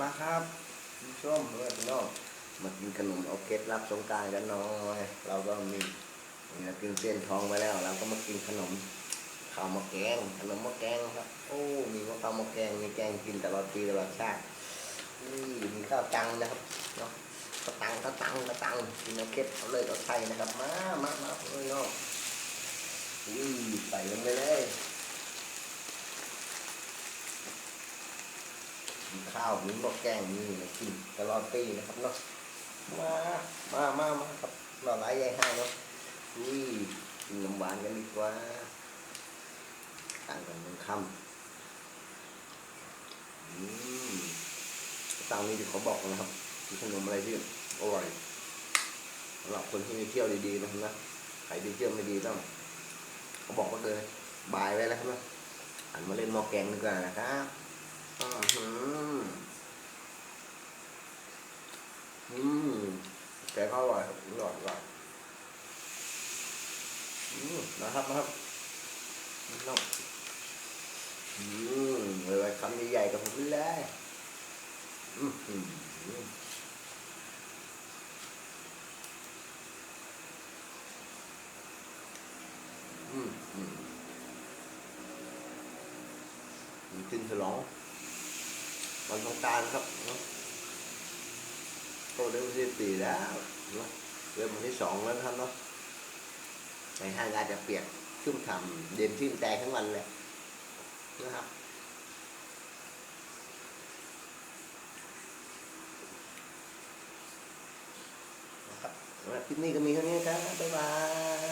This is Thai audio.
มาครับคุณผู้ชมเพื่อนพี่น้องมากินขนมเอาเคล็ดลับสงการกันน้อยเราก็มีเนี่ยกินเส้นทองไปแล้วเราก็มากินขนมข้าวมะแกงขนมมะแกงครับ โอ้มีมะข้าวมะแกงมีแกงกินตลอดปีตลอดชาตินี่มีข้าวตังนะครับเนาะข้าวตังข้าวตังข้าวตังกินเอาเคล็ดเอาเลยเอาไส้นะครับมามามาเพื่อนน้องอุ้ยใส่ลงไปเลย มีข้าวมีหม้อแกงมีกินตลอดปีนะครับเนาะมามามามาครับเราหลายใหญ่ห้าเนาะนี่กินน้ำหวานกันดีกว่าต่างกันเป็นคำอืมตังนี้ที่เขาบอกนะครับมีขนมอะไรที่อร่อยสำหรับคนที่มีเที่ยวดีๆนะครับนะใครที่เที่ยวไม่ดีต้องเขาบอกว่าเลยบายไว้แล้วครับนะหันมาเล่นหม้อแกงดีกว่านะครับ อือหืออืมแกงก็อร่อยครับอร่อยอร่อยอืมนะครับนะครับน้องอืมเลยคำใหญ่ๆกับผมเลยอืมอืมอืมอืมขึ้นฉลอง วันสงการครับเนาะก็เริ่มที่ปีแล้วเนาะเริ่มวันที่สองแล้วครับเนาะในห้างอาจจะเปียกชุ่มฉ่ำเย็นชื่นใจทั้งวันเลยนะครับนะครับสำหรับคลิปนี้ก็มีเท่านี้ครับบ๊ายบาย